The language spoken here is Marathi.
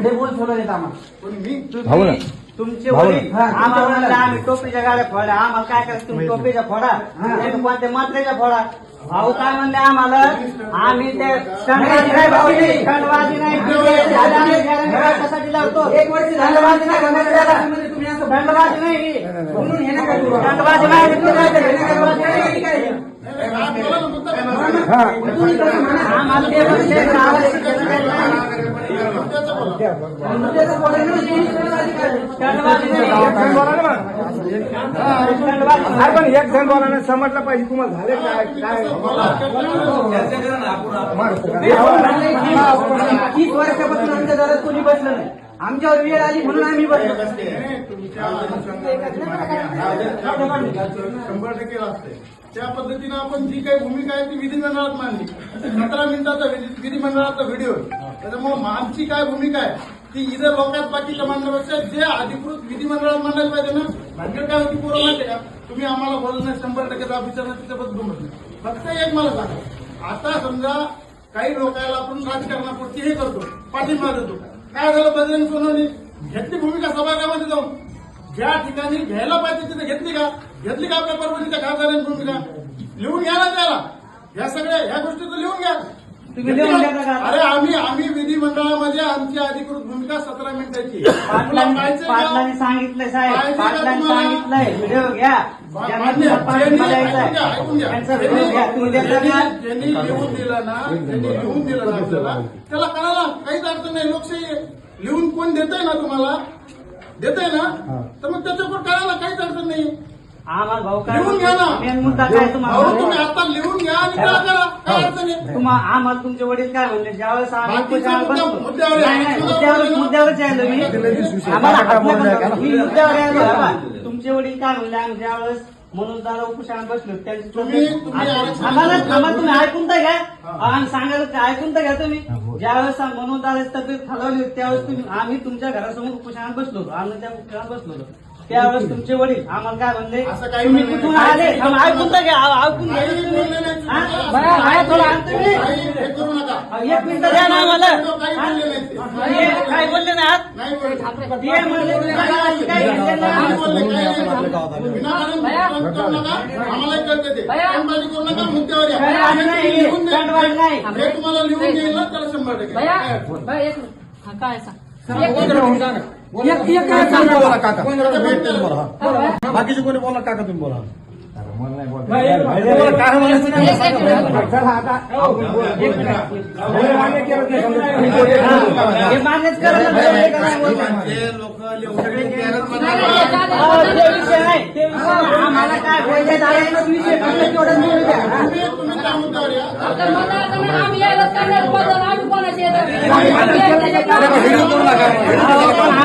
खडे बोल ठेवलं देत आम्हाला. पण मी भाऊ ना. तुमचे भाऊ ना. वडील. आम्हाला म्हणले आम्ही टोपीच्या गाड्या फोडा. आम्हाला काय करायचं? तुम्ही टोपीच्या फोडा. नाही तर कोणत्या मात्रेच्या फोडा? भाऊ काय म्हणले आम्हाला? आम्ही ते स्टंटबाजी नाही भाऊ नाही. आम्ही guarantee कशासाठी लावतो एक वर्ष झालं स्टंटबाजी नाही तुम्ही तुम्ही नाही. हे नका करू. स्टंटबाजी नाही स्टंटबाजी नाही काय? राग बोला ना, मुद्दा बोला. हा तुम्ही कसं म्हणा? आम्हाला ते म्हणले गावाला शिकायचं नाही. मुद्द्याचं बोला. मुद्द्याचं बोलायचं नाही, स्टंटबाजी काय? स्टंटबाजी नाही. जण बोला ना मग. स्टंटबाजी नाही. अरे पण एक जण बोलायला समजलं पाहिजे तुम्हाला झाले काय काय तीस वर्षापासून आमच्या घरात कोणी बसलं नाही आमच्यावर वेळ आली म्हणून आम्ही बसलो. नाही, तुमच्या अनुषंगाने मागे आहे. शंभर टक्के असते त्या पद्धतीनं आपण जी काही भूमिका आहे ती विधिमंडळात मांडली. सतरा मिनिटाचा विधी- विधिमंडळाचा व्हिडिओ. आहे त्याच्यामुळे आमची काय भूमिका आहे ती इतर लोकात बाकीच्या मांडण्यापेक्षा जे अधिकृत विधिमंडळात मांडायला पाहिजे ना भानगड काय होती पोरं माहिती आहे का? तुम्ही आम्हाला बोलणं शंभर टक्के दाब विचारणं त्याच्याबद्दल नाही. फक्त एक मला सांगा. आता समजा काही लोकांना आपण राजकारणापुरती हे करतो पाठिंबा देतो. काय झालं बजरंग सोनवणी? घेतली भूमिका सभागृहामध्ये जाऊन. ज्या ठिकाणी घ्यायला पाहिजे तिथे घेतली का? घेतली का आपल्या परभणीच्या खासदारांनी भूमिका? लिहून घ्या ना त्याला. या सगळ्या ह्या गोष्टी तर लिहून घ्या. अरे आम्ही आम्ही विधिमंडळामध्ये आमची अधिकृत भूमिका सतरा मिनिटाची. पाटलांनी? सांगितलंय साहेब. पाटलांनी? सांगितलंय. व्हिडिओ घ्या. ज्यांना देता लिहून दिलं ना ज्यांनी लिहून दिलं ना आपल्याला त्याला कळाला. काहीच अडचण नाही. लोकशाही लिहून कोण देतंय ना तुम्हाला? देतंय ना? तर मग त्याच्यावर कळायला काहीच अडचण नाही. आम्हाला भाऊ काय लिहून घ्या ना. मेन मुद्दा काय भाऊ तुम्हाला? तुम्ही आता लिहून घ्या आणि करा करा. काय अडचण आहे तुम्हा आम्हाला तुमचे वडील काय म्हणले? ज्यावेळेस आम्ही बाकीचे उपोषणाला मुद्दा- बसलो. मुद्द्यावर आहे. नाही, नाही, मुद्द्यावर मुद्द्यावर आहे ना? मुद्द्यावरच यायलो मी आम्हाला मुद्द्यावर यायलो बाबा. तुमचे वडील काय म्हणले? आम्ही ज्यावेळेस म्हणून दादा उपोषणाला बसलो त्यांची तुम्ही- तुम्ही आरक्षण- आम्हाला आम्हाला तुम्ही ऐकून तर घ्या. आम्ही सांगायला ते ऐकून तर घ्या तुम्ही. ज्यावेळेस म्हणून दादा तब्येत खालावली होती त्यावेळेस तुम्ही आम्ही तुमच्या घरासमोर उपोषणाला बसलो होतो. आम्ही त्या उपोषणाला बसलो होतो. त्यावेळेस तुमचे वडील आम्हाला काय म्हणले असं काही तुम्ही कुठून नाही. आले आम्ही ऐकून तर घ्या ऐकून घ्या करू नका एक मिनिट द्या ना आम्हाला काय बोलले ना? नाही बोलले. ते म्हणले तुमच्या गावाची काही घेतलं काही नाही. बोलले, काही नाही. विनाकारण विश्वास करू नका. आम्हालाही कळते ते. कामबाजी करू नका, मुद्द्यावर या. कामबाजी नाही, हे लिहून द्या. कामबाजी नाही. हे तुम्हाला लिहून देईल ना त्याला शंभर टक्के भैया काय अडचण नाही. भैया एक मिनिट. हा काय सांग बोला काका. तुम्ही बोला. मान्यच करा ना, करा बोलतो. जे लोक सगळे अहो, ते विषय नाही. ते विषय नाही. आम्हाला काय बोलते दादा विषय फक्त तेवढं बोलू. हा? तुम्ही मला आम्ही यायला